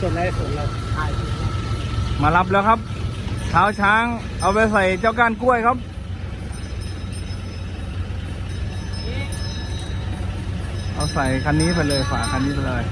ส่วนไหนส่วนเราถ่ายมารับแล้วครับ เท้าช้างเอาไปใส่เจ้าก้านกล้วยครับเอาใส่คันนี้ไปเลยฝาคันนี้ไปเลย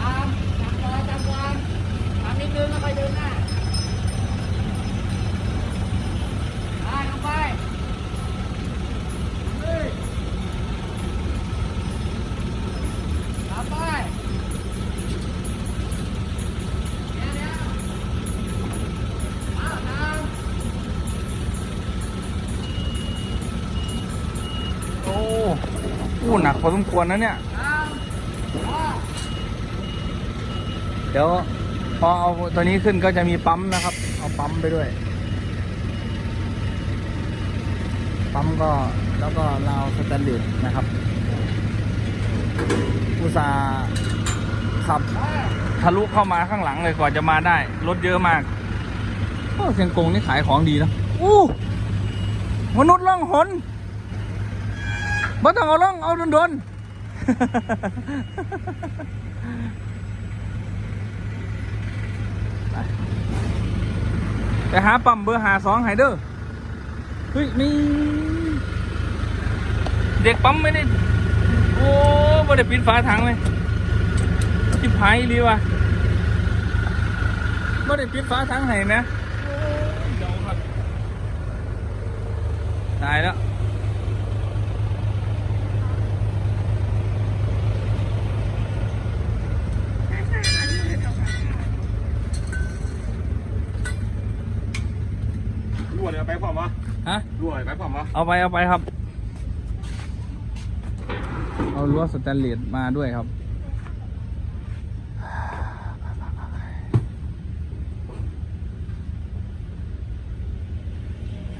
ตามตามรอยตามวันตามนิดนึงแล้วค่อยเดินหน้า อู้หนักพอสมควรนะเนี่ย เดี๋ยวพอเอาตัวนี้ขึ้นก็จะมีปั๊มนะครับ เอาปั๊มไปด้วย ปั๊มก็แล้วก็ราวสแตนเลสนะครับอุตสาขับทะลุเข้ามาข้างหลังเลยกว่าจะมาได้ รถเยอะมากโอ้เชียงกงนี่ขายของดีนะอู้มนุษย์ล่องหน บ่ต้องเอาล่องเอาโดนๆไปไปหาปั๊มเบอร์หาสองไฮเดอร์เฮ้ยนี่เด็กปั๊มไม่ได้ โอ้ไม่ได้ปิดฝาถังเลยชิบหายดีว่ะไม่ได้ปิดฝาถังให้นะตายแล้ว รั่วเลยไปพร้อมวะ ฮะ รั่ วเลยไปพร้อมวะเอาไปเอาไปครับ เอารั้วสแตนเลสมาด้วยครับ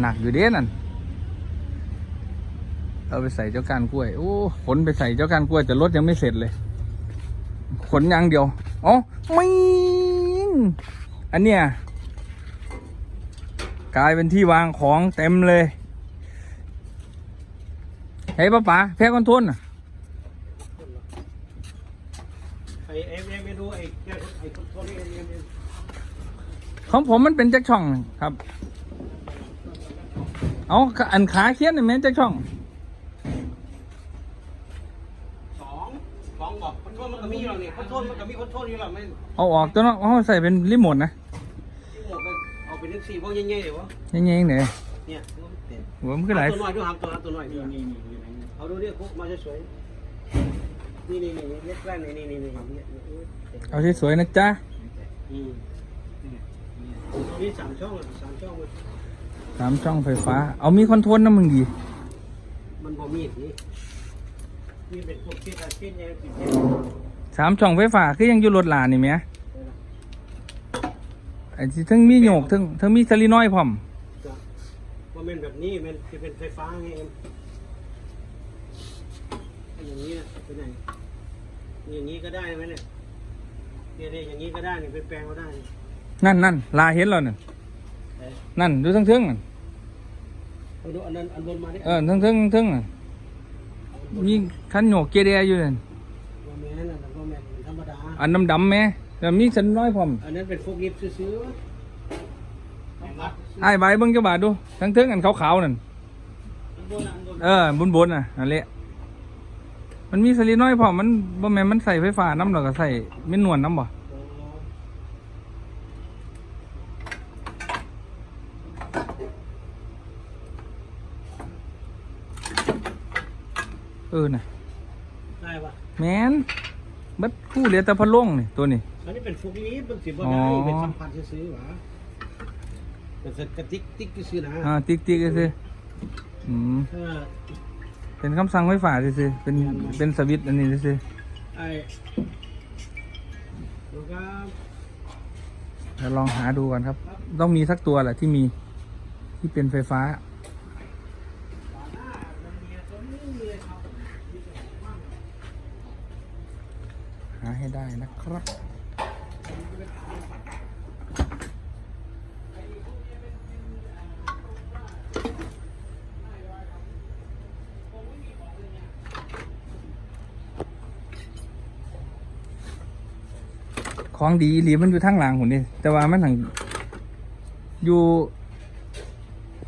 หนักอยู่เด้นั่นเอาไปใส่เจ้าการกล้วย โอ้ ขนไปใส่เจ้าการกล้วยแต่รถยังไม่เสร็จเลย ขนอยางเดียว อ๋อมิงอันเนี้ยกลายเป็นที่วางของเต็มเลย เฮ้ยป้าป๋าแพ้คอนโทรลน่ะไอ้เอ็มเอ็มไปดูไอ้แกไอ้คนคนนี้เอ็มเอ็มเอ็มของผมมันเป็นแจ็คช่องครับ เอาอันขาเคียนนี่แม่นแจ็คช่องสองสองบอกคนโทษมันก็มีหรอกนี่คนโทษมันก็มีคนโทษอยู่หรอกไม่เอาออกตัวเนาะเอาใส่เป็นรีโมทนะที่หมดก็เอาเป็นเลขสี่พวกเงี้ยๆเดี๋ยววะยังไงเนี่ยเนี่ยหัวมันก็หลายตัวน้อยดูหางตัวตัวน้อยนี่นี่นี่ เอาดูเรียกพวกมาสวยๆนี่นี่นี่เล็กแรกนี่นี่นี่นี่เอาที่สวยนะจ๊ะอืมนี่สามช่องสามช่องสามช่องไฟฟ้า เอามีคอนโทรลนะมึงดีมันบ่มีนี่นี่เป็นพวกที่การที่ยังติดสามช่องไฟฟ้าคือยังอยู่รถหลานนี่ไหมไอ้ที่ทั้งมีโยกทั้งทั้งมีซาลีน้อยพร้อมว่าเป็นแบบนี้มันจะเป็นไฟฟ้าไงเอ็มอย่างนี้นะเป็นไงอย่างนี้ก็ได้ไหมเนี่ยเนี่ยเนี่ยอย่างนี้ก็ได้เนี่ยเป็นแปลงก็ได้นั่นนั่นลาเห็นแล้วนั่นนั่นดูทั้งเทิงนั่นเอาดูอันนั้นอันบนมาดิเออทั้งเทิงทั้งเทิงนั่นมีคันโยกเกียร์เดียอยู่นั่นว่าแม่นั่นน่ะว่าแม่ธรรมดา อันดำดำๆไหมแต่มีสันน้อยพร้อมอันนั้นเป็นพวกลิฟต์ซื้อๆไอ้ใบเบิ้งเจ้าบาทดูทั้งเทิงอันขาวๆนั่นอันบนอันบนเออบนบนๆน่ะนั่นแหละ มันมีสลีน้อยพร้อมมันบ่แม่นมันใส่ไฟฟ้าน้ำหรอกก็ใส่เม็นนวลน้ำบ่เออน่ะได้ปะแมนเบัดคู่เหลือแต่พัดลงนี่ตัวนี้ อันนี้เป็นพวกลิฟต์มันสิบ่อ๋ได้อเป็นสัมพันธ์ซื้อๆหวะเป็นกระติกติ๊กซื้อๆนะอ่าติ๊กติ๊กๆซื่ออืมเออ เป็นคำสั่งไฟฟ้าซื่อๆเป็นเป็นสวิตช์อันนี้ซื่อไอ้แล้วก็ๆเดี๋ยวลองหาดูก่อนครับ ต้องมีสักตัวแหละที่มีที่เป็นไฟฟ้า หาให้ได้นะครับ ของดีอีหลีมันอยู่ทางหลังผมนี่แต่ว่ามันถังอยู่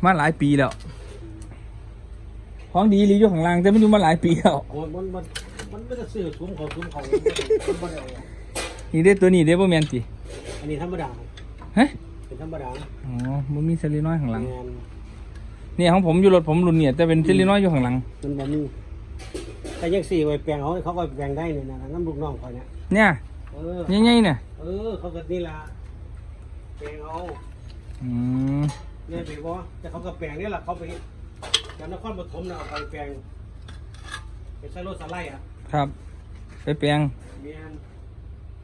มาหลายปีแล้ว ของดีอีหลีอยู่ข้างล่างแต่มันอยู่มาหลายปีแล้วโอ้ยมันมันมันไม่ได้ซื้อซุ้มเขาซุ้มเขามันบ่ได้เอานี่เด้ตัวนี้เด้บ่แม่นติอันนี้ธรรมดาฮะเป็นธรรมดาอ๋อมันมีเซรีน้อยข้างหลังแม่นเนี่ยของผมอยู่รถผมรุ่นเนี่ยแต่เป็นเซรีน้อยอยู่ข้างหลัง มันบ่มีแต่ยังสี่ไว้แปลงเขาเขาก็แปลงได้เนี่ยนะน้ำลูกน้องเขาเนี่ยเนี่ย เออ ใหญ่ๆเนี่ยเออ เขาก็นี่ละแปลงเอาอืมเนี่ยไปบ่แต่เขาก็แปลงนี่แหละเขาไปจากนครปฐมนะเอาไปแปลงไปใช้รถสไลด์อะครับ ไปแปลงเมียน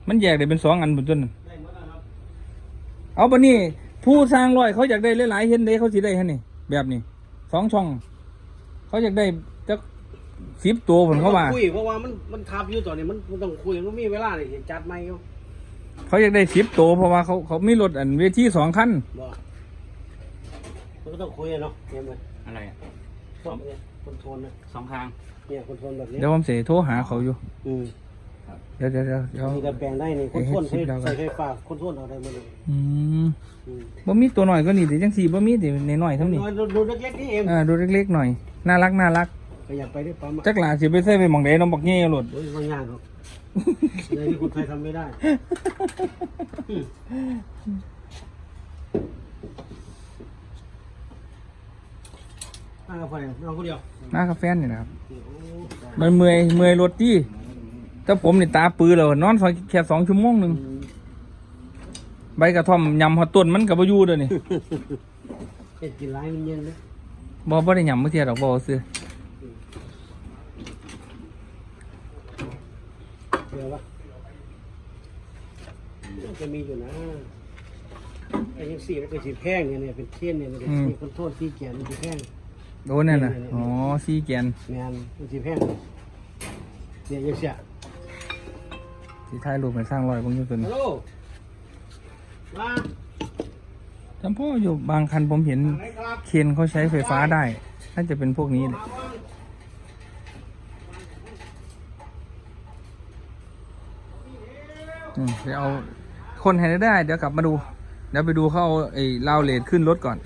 มันแยกได้เป็นสองอันบนต้นน่ะได้หมดแล้วครับ เอาปะนี่ผู้สร้างร้อยเขาอยากได้หลายๆเห็นได้เขาสิได้ฮะนี่ แบบนี้สองช่อง เขาอยากได้จัก สิบตัวผลเขาว่าคุยเพราะว่ามันมันทับอยู่ตอนนี้มันมันต้องคุยมันมีเวลาเลยจัดไม่อยู่เขาอยากได้สิบตัวเพราะว่าเขาเขามีรถอันเวทีสองคันบ่มันก็ต้องคุยอะเนาะเนี่ยมันอะไรอะพวกเนี่ยคนโทนนะสองทางเนี่ยคนโทนแบบนี้เดี๋ยวผมเสียโทรหาเขาอยู่อืมเดี๋ยวเดี๋ยวเดี๋ยวเดี๋ยวมีแต่แปลงได้นี่คนโทนเอ้ยให้คลิปเราก่อนใส่ไฟฟ้าคนโทนเอาได้หมดเลยอืมอืมบ่มีตัวหน่อยก็นี่แต่จังสี่บ่มีแต่ในหน่อยๆเท่านี้น้อยดูดูเล็กๆนี่เองอ่าดูเล็กๆหน่อย น่ารักน่ารัก ก็อยากไปได้ปั๊มอะจักหลาสิไปใส่ไปหมองใดน้องบักเงี้ยรถโอ้ยบางอย่างครับเลยที่คนไทยทำไม่ได้อืมอ่าพอแล้วน้องคนเดียวมากับแฟนนี่นะครับ โอ้มันเมื่อยเมื่อยรถที่แต่ผมนี่ตาปือแล้วนอนซอยแค่สองชั่วโมงหนึ่งอืมใบกระท่อมยำหัวต้นมันกับอยู่เด้อนี่เอ็ดกินร้ายมันเย็นเลยบ่บ่ได้ยำเมื่อเทียดอกบ่ซื้อ เดี๋ยวปะน่าจะมีอยู่นะไอ้ยังสี่มันเป็นสีแพงเนี่ยเนี่ยเป็นเทียนเนี่ยมันเป็นสีคนโทษสีเกียนมันสีแพงโดนนั่นน่ะอ๋อซีแกนงานมันสีแพงเนี่ยยังเสียสิถ่ายรูปให้สร้างรอยเบิ่งอยู่ตัวฮันี้ลโหลมาจำพ่ออยู่บางคันผมเห็นไหนครับเคนเขาใช้ไฟฟ้าได้ น่าจะเป็นพวกนี้แหละ อืมเดี๋ยวเอาคนให้ได้ เดี๋ยวกลับมาดู เดี๋ยวไปดูเขาเอาไอ้ลาวเลดขึ้นรถก่อน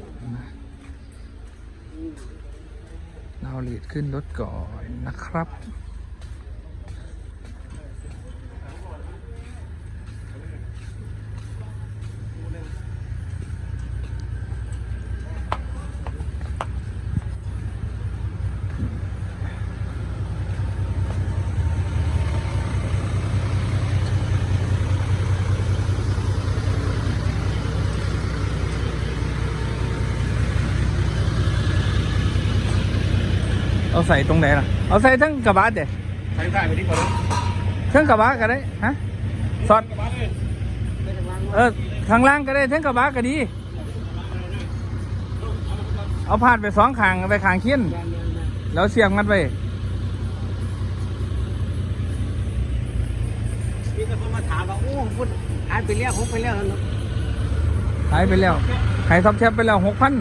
ลาวเลดขึ้นรถก่อนนะครับ ใส่ตรงไหนล่ะ เอาใส่ทั้งกระบะเด็ใช้ได้ไปที่ก่อนเลยทั้งกระบะก็ได้ฮะสอดเออข้างล่างก็ได้ทั้งกระบะก็ดี เอาพาดไปสองขางไปขางเคียนแล้วเสียบมันไปมีแต่คนมาถามว่าโอ้พูดหายไปแล้วผมไปแล้วเนาะขายไปแล้วขายท็อปแชปไปแล้วหกพัน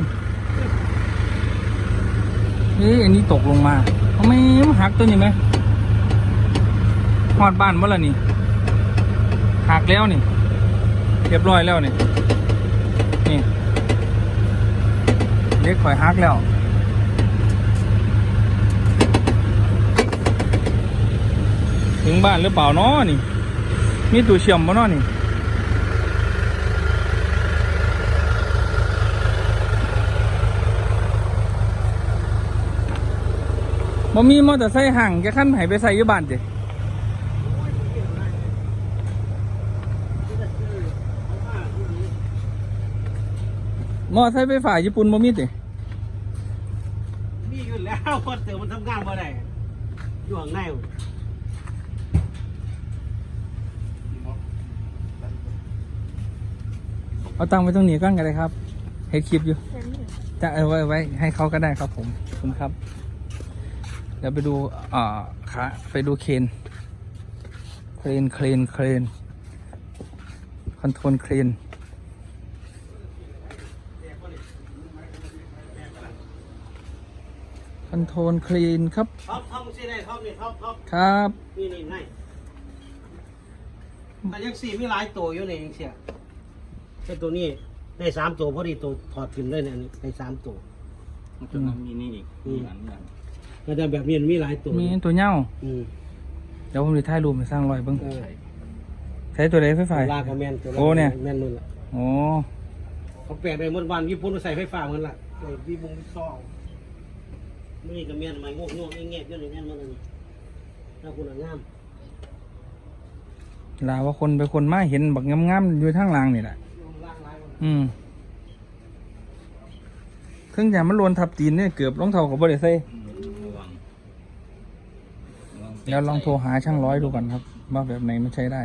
นี่อันนี้ตกลงมาทำไมมันหักตัวนี้ไหมหอดบ้านเมื่อไรนี่หักแล้วนี่เรียบร้อยแล้วนี่นี่เล็กข่อยหักแล้วถึงบ้านหรือเปล่านาะนี่ มีตู้เชื่อมบ่เนนี่ บ่มีมอเตอร์ไซค์ห่างแกขั้นให้ไปใส่อยู่บ้านติมอเตอร์ไซค์ไฟฟ้าญี่ปุ่นบ่มีติมีอยู่แล้วคนเตือมันทำงานมาได้อยู่ข้างในอยู่เอาตังค์ไว้ตรงนี้ก่อนก็ได้ครับเฮ็ดคลิปอยู่จะเอาไว้ไว้ให้เขาก็ได้ครับผมขอบคุณครับเดี๋ยวไปดูอ่าขาไปดูเคนเครนเครนเครนคอนโทรลเครนคอนโทรลเครนครับท็อปท็อปสิได้ท็อปนี่ท็อปท็อปครับนี่นี่ให้แต่ยังสี่มีหลายตัวอยู่ในยังเสียไอ้ตัวนี้ได้สามตัวพอดีตัวถอดขึ้นเลยเนี่ยอันนี้ได้สามตัว มันจะมีนี่อีกมีอันนี้อันมั นจะแบบนี้มันมีหลายตัวมีตัวเหย้าอืมเดี๋ยวผมจะถ่ายรูปมาสร้างรอยเบิ้งเออใช้ตัวใดไฟฟ้า ลากกับแมนตัวละโอ้เนี่ย แมนมือละโอ้เขาแปลกได้เมื่อวานญี่ปุ่นใส่ไฟฟ้าเหมือนละใส่บีบงบีซองนี่กับแมนไม่งกงกเงี้ยๆอยู่ในนั้นมันนี่ถ้าคุณงามลาว่าคนไปคนมาเห็นบักงามๆอยู่ทางหล่างนี่แหละล่างหลายมันอืมเครื่องยางมันลวนทับตีนเนี่ยเกือบรองเท้ากับบริเซ่ระวังระวัง แล้วลองโทรหาช่างร้อยดูก่อนครับ ว่าแบบไหนมันใช้ได้